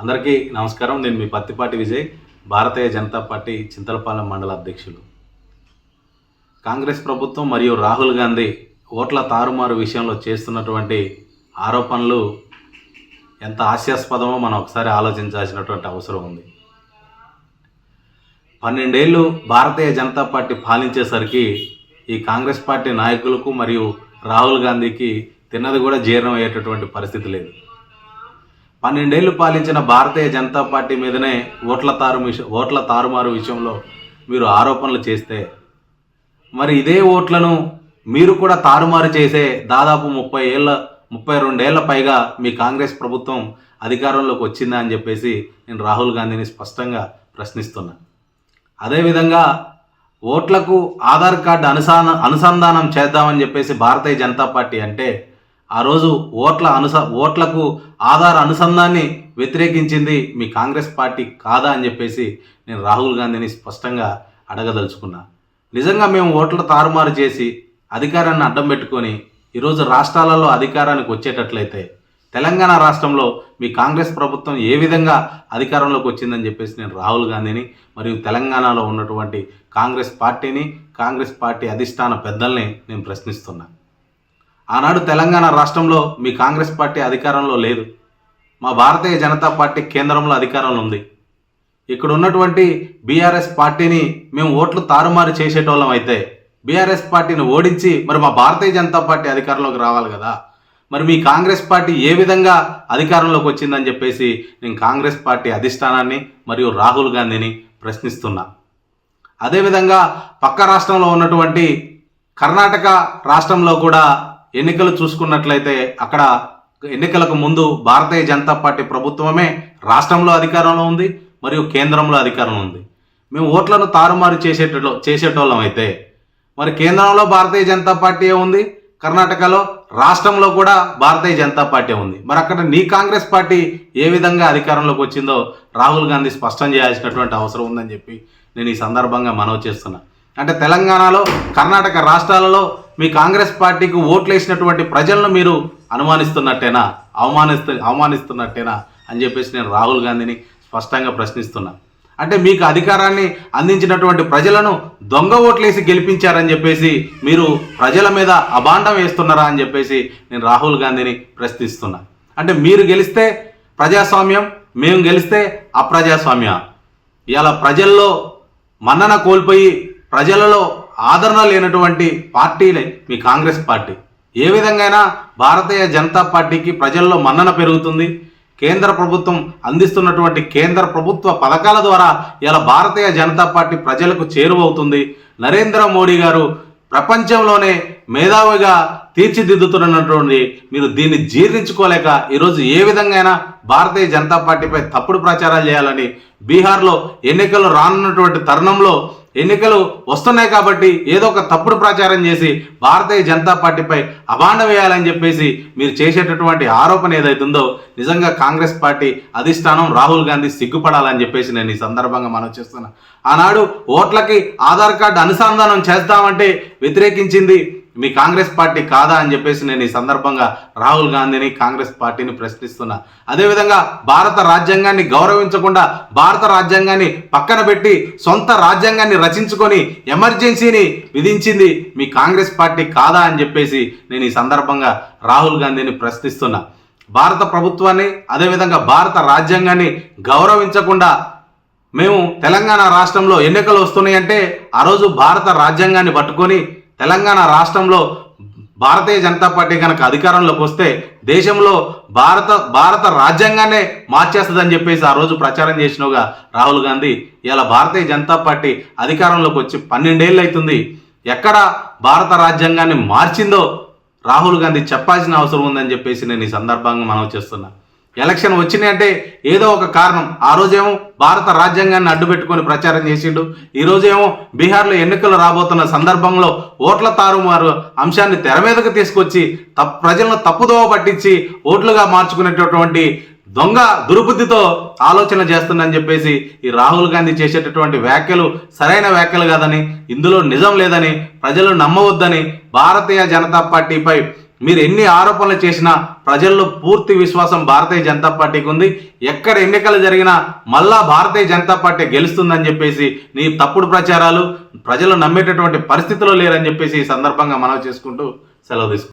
అందరికీ నమస్కారం. నేను మీ పత్తిపాటి విజయ్ భారతీయ జనతా పార్టీ చింతలపాలెం మండల అధ్యక్షులు. కాంగ్రెస్ ప్రభుత్వం మరియు రాహుల్ గాంధీ ఓట్ల తారుమారు విషయంలో చేస్తున్నటువంటి ఆరోపణలు ఎంత హాస్యాస్పదమో మనం ఒకసారి ఆలోచించాల్సినటువంటి అవసరం ఉంది. పన్నెండేళ్ళు భారతీయ జనతా పార్టీ పాలించేసరికి ఈ కాంగ్రెస్ పార్టీ నాయకులకు మరియు రాహుల్ గాంధీకి తిన్నది కూడా జీర్ణం అయ్యేటటువంటి పరిస్థితి లేదు. పన్నెండేళ్ళు పాలించిన భారతీయ జనతా పార్టీ మీదనే ఓట్ల తారు ఓట్ల తారుమారు విషయంలో మీరు ఆరోపణలు చేస్తే మరి ఇదే ఓట్లను మీరు కూడా తారుమారు చేసే దాదాపు ముప్పై ఏళ్ళ ముప్పై రెండేళ్ళ పైగా మీ కాంగ్రెస్ ప్రభుత్వం అధికారంలోకి వచ్చిందా అని చెప్పేసి నేను రాహుల్ గాంధీని స్పష్టంగా ప్రశ్నిస్తున్నా. అదేవిధంగా ఓట్లకు ఆధార్ కార్డు అనుసా అనుసంధానం చేద్దామని చెప్పేసి భారతీయ జనతా పార్టీ అంటే ఆ రోజు ఓట్ల అనుస ఓట్లకు ఆధార అనుసంధాన్ని వ్యతిరేకించింది మీ కాంగ్రెస్ పార్టీ కాదా అని చెప్పేసి నేను రాహుల్ గాంధీని స్పష్టంగా అడగదలుచుకున్నా. నిజంగా మేము ఓట్ల తారుమారు చేసి అధికారాన్ని అడ్డం పెట్టుకొని ఈరోజు రాష్ట్రాలలో అధికారానికి వచ్చేటట్లయితే తెలంగాణ రాష్ట్రంలో మీ కాంగ్రెస్ ప్రభుత్వం ఏ విధంగా అధికారంలోకి వచ్చిందని చెప్పేసి నేను రాహుల్ గాంధీని మరియు తెలంగాణలో ఉన్నటువంటి కాంగ్రెస్ పార్టీని కాంగ్రెస్ పార్టీ అధిష్టాన పెద్దల్ని నేను ప్రశ్నిస్తున్నా. ఆనాడు తెలంగాణ రాష్ట్రంలో మీ కాంగ్రెస్ పార్టీ అధికారంలో లేదు. మా భారతీయ జనతా పార్టీ కేంద్రంలో అధికారంలో ఉంది. ఇక్కడ ఉన్నటువంటి బీఆర్ఎస్ పార్టీని మేము ఓట్లు తారుమారు చేసేటోళ్ళం అయితే బీఆర్ఎస్ పార్టీని ఓడించి మరి మా భారతీయ జనతా పార్టీ అధికారంలోకి రావాలి కదా. మరి మీ కాంగ్రెస్ పార్టీ ఏ విధంగా అధికారంలోకి వచ్చిందని చెప్పేసి నేను కాంగ్రెస్ పార్టీ అధిష్టానాన్ని మరియు రాహుల్ గాంధీని ప్రశ్నిస్తున్నా. అదేవిధంగా పక్క రాష్ట్రంలో ఉన్నటువంటి కర్ణాటక రాష్ట్రంలో కూడా ఎన్నికలు చూసుకున్నట్లయితే అక్కడ ఎన్నికలకు ముందు భారతీయ జనతా పార్టీ ప్రభుత్వమే రాష్ట్రంలో అధికారంలో ఉంది మరియు కేంద్రంలో అధికారంలో ఉంది. మేము ఓట్లను తారుమారు చేసేటో చేసేటోళ్ళం అయితే. మరి కేంద్రంలో భారతీయ జనతా పార్టీ ఉంది కర్ణాటకలో రాష్ట్రంలో కూడా భారతీయ జనతా పార్టీ ఉంది. మరి అక్కడ నీ కాంగ్రెస్ పార్టీ ఏ విధంగా అధికారంలోకి వచ్చిందో రాహుల్ గాంధీ స్పష్టం చేయాల్సినటువంటి అవసరం ఉందని చెప్పి నేను ఈ సందర్భంగా మనవి చేస్తున్నా. అంటే తెలంగాణలో కర్ణాటక రాష్ట్రాలలో మీ కాంగ్రెస్ పార్టీకి ఓట్లు వేసినటువంటి ప్రజలను మీరు అనుమానిస్తున్నట్టేనా? అవమానిస్తు అవమానిస్తున్నట్టేనా? అని చెప్పేసి నేను రాహుల్ గాంధీని స్పష్టంగా ప్రశ్నిస్తున్నా. అంటే మీకు అధికారాన్ని అందించినటువంటి ప్రజలను దొంగ ఓట్లేసి గెలిపించారని చెప్పేసి మీరు ప్రజల మీద అభాండం వేస్తున్నారా అని చెప్పేసి నేను రాహుల్ గాంధీని ప్రశ్నిస్తున్నా. అంటే మీరు గెలిస్తే ప్రజాస్వామ్యం మేము గెలిస్తే అప్రజాస్వామ్య. ఇలా ప్రజల్లో మన్నన కోల్పోయి ప్రజలలో ఆదరణ లేనటువంటి పార్టీలే మీ కాంగ్రెస్ పార్టీ. ఏ విధంగా భారతీయ జనతా పార్టీకి ప్రజల్లో మన్నన పెరుగుతుంది. కేంద్ర ప్రభుత్వం అందిస్తున్నటువంటి కేంద్ర ప్రభుత్వ పథకాల ద్వారా ఇలా భారతీయ జనతా పార్టీ ప్రజలకు చేరువవుతుంది. నరేంద్ర మోడీ గారు ప్రపంచంలోనే మేధావిగా తీర్చిదిద్దుతున్నటువంటి మీరు దీన్ని జీర్ణించుకోలేక ఈరోజు ఏ విధంగా భారతీయ జనతా పార్టీపై తప్పుడు ప్రచారాలు చేయాలని బీహార్లో ఎన్నికలు రానున్నటువంటి తరుణంలో ఎన్నికలు వస్తున్నాయి కాబట్టి ఏదో ఒక తప్పుడు ప్రచారం చేసి భారతీయ జనతా పార్టీపై అభాండ వేయాలని చెప్పేసి మీరు చేసేటటువంటి ఆరోపణ ఏదైతుందో నిజంగా కాంగ్రెస్ పార్టీ అధిష్టానం రాహుల్ గాంధీ సిగ్గుపడాలని చెప్పేసి నేను ఈ సందర్భంగా మనం చేస్తున్నా. ఆనాడు ఓట్లకి ఆధార్ కార్డు అనుసంధానం చేస్తామంటే వ్యతిరేకించింది మీ కాంగ్రెస్ పార్టీ కాదా అని చెప్పేసి నేను ఈ సందర్భంగా రాహుల్ గాంధీని కాంగ్రెస్ పార్టీని ప్రశ్నిస్తున్నా. అదేవిధంగా భారత రాజ్యాంగాన్ని గౌరవించకుండా భారత రాజ్యాంగాన్ని పక్కన పెట్టి సొంత రాజ్యాంగాన్ని రచించుకొని ఎమర్జెన్సీని విధించింది మీ కాంగ్రెస్ పార్టీ కాదా అని చెప్పేసి నేను ఈ సందర్భంగా రాహుల్ గాంధీని ప్రశ్నిస్తున్నా. భారత ప్రభుత్వాన్ని అదేవిధంగా భారత రాజ్యాంగాన్ని గౌరవించకుండా మేము తెలంగాణ రాష్ట్రంలో ఎన్నికలు వస్తున్నాయంటే ఆ రోజు భారత రాజ్యాంగాన్ని పట్టుకొని తెలంగాణ రాష్ట్రంలో భారతీయ జనతా పార్టీ కనుక అధికారంలోకి వస్తే దేశంలో భారత భారత రాజ్యాంగాన్నే మార్చేస్తుందని చెప్పేసి ఆ రోజు ప్రచారం చేసినోగా రాహుల్ గాంధీ. ఇలా భారతీయ జనతా పార్టీ అధికారంలోకి వచ్చి పన్నెండేళ్ళు అవుతుంది. ఎక్కడ భారత రాజ్యాంగాన్ని మార్చిందో రాహుల్ గాంధీ చెప్పాల్సిన అవసరం ఉందని చెప్పేసి నేను ఈ సందర్భంగా మనం చేస్తున్నా. ఎలక్షన్ వచ్చినాయంటే ఏదో ఒక కారణం. ఆ రోజేమో భారత రాజ్యాంగాన్ని అడ్డుపెట్టుకొని ప్రచారం చేసిండు. ఈరోజేమో బీహార్లో ఎన్నికలు రాబోతున్న సందర్భంలో ఓట్ల తారుమారు అంశాన్ని తెర మీదకు తీసుకొచ్చి తప్ ప్రజలను తప్పుదోవ పట్టించి ఓట్లుగా మార్చుకునేటటువంటి దొంగ దుర్బుద్ధితో ఆలోచన చేస్తుందని చెప్పేసి ఈ రాహుల్ గాంధీ చేసేటటువంటి వ్యాఖ్యలు సరైన వ్యాఖ్యలు కాదని ఇందులో నిజం లేదని ప్రజలు నమ్మవద్దని భారతీయ జనతా పార్టీపై మీరు ఎన్ని ఆరోపణలు చేసినా ప్రజల్లో పూర్తి విశ్వాసం భారతీయ జనతా పార్టీకి ఉంది. ఎక్కడ ఎన్నికలు జరిగినా మళ్ళా భారతీయ జనతా పార్టీ గెలుస్తుందని చెప్పేసి నీ తప్పుడు ప్రచారాలు ప్రజలు నమ్మేటటువంటి పరిస్థితిలో లేరని చెప్పేసి ఈ సందర్భంగా మనవి చేసుకుంటూ సెలవు తీసుకుంటాం